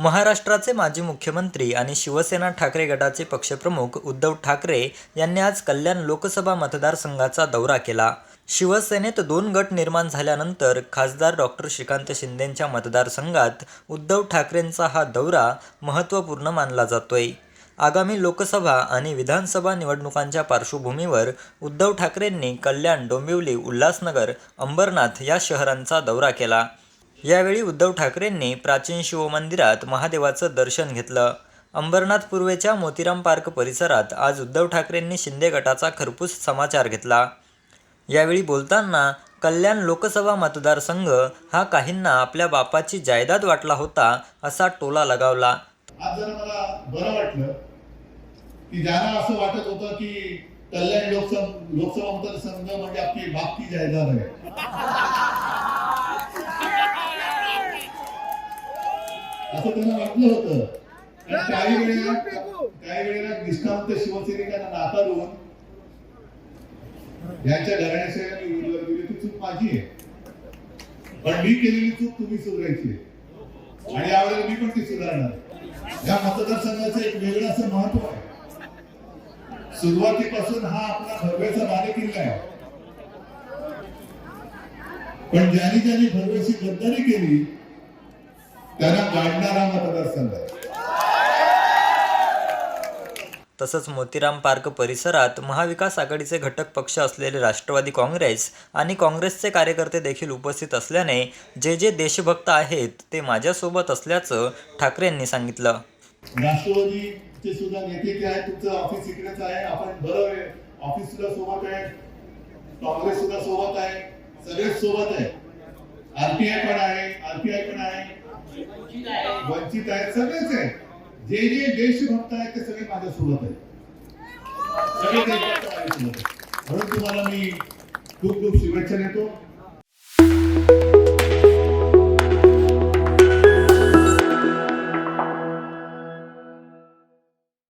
महाराष्ट्राचे माजी मुख्यमंत्री आणि शिवसेना ठाकरे गटाचे पक्षप्रमुख उद्धव ठाकरे यांनी आज कल्याण लोकसभा मतदारसंघाचा दौरा केला. शिवसेनेत दोन गट निर्माण झाल्यानंतर खासदार डॉक्टर श्रीकांत शिंदेंच्या मतदारसंघात उद्धव ठाकरेंचा हा दौरा महत्त्वपूर्ण मानला जातोय. आगामी लोकसभा आणि विधानसभा निवडणुकांच्या पार्श्वभूमीवर उद्धव ठाकरेंनी कल्याण डोंबिवली उल्हासनगर अंबरनाथ या शहरांचा दौरा केला. यावेळी उद्धव ठाकरेंनी प्राचीन शिवमंदिरात महादेवाचं दर्शन घेतलं. अंबरनाथ पूर्वेच्या मोतीराम पार्क परिसरात आज उद्धव ठाकरेंनी शिंदे गटाचा खरपूस समाचार घेतला. यावेळी बोलताना कल्याण लोकसभा मतदारसंघ हा काहींना आपल्या बापाची जायदाद वाटला होता असा टोला लगावला. आज जरा मला बरं वाटलं की ज्यांना असं वाटत होतं की कल्याण लोकसभा लोकसभा मतदारसंघ म्हणजे आपली बापची जायदाद आहे. असं त्यांना वाटलं होतं काही वेळेला काही वेळेला निष्ठावंत शिवसैनिकांना नाकारून यांच्या घराण्याशिवाय मी उमेदवारी दिली ती चूक माझी आहे. पण मी केलेली चूक तुम्ही सुधारायची. आणि यावेळेला मी पण ती सुधारणार या मतदारसंघाचं एक वेगळं असं महत्त्व आहे. सुरुवातीपासून हा आपला भरवेचा बालेकिल्ला आहे. पण ज्यांनी ज्यांनी भरवेची गद्दारी केली त्यांना गाडणारा मतदारसंघ आहे. तसंच मोतीराम पार्क परिसरात महाविकास आघाडीचे घटक पक्ष असलेले राष्ट्रवादी काँग्रेस आणि काँग्रेसचे कार्यकर्ते देखील उपस्थित असल्याने जे जे देशभक्त आहेत ते माझ्यासोबत असल्याचं ठाकरेंनी सांगितलं. राष्ट्रवादीचे सुद्धा नेते जे आहेत तुमचं ऑफिस इकडेच आहे. आपण आहे. ऑफिस सुद्धा सोबत आहे. काँग्रेस सुद्धा सोबत आहे. सगळेच सोबत आहे. आरपीआय पण आहे. आरपीआय पण आहे. वंचित आहे सगळेच आहे जे जे देशभक्त आहेत ते सगळे माझ्या सोबत आहेत. सगळे देशभक्त आहेत. म्हणून तुम्हाला मी खूप खूप शुभेच्छा देतो.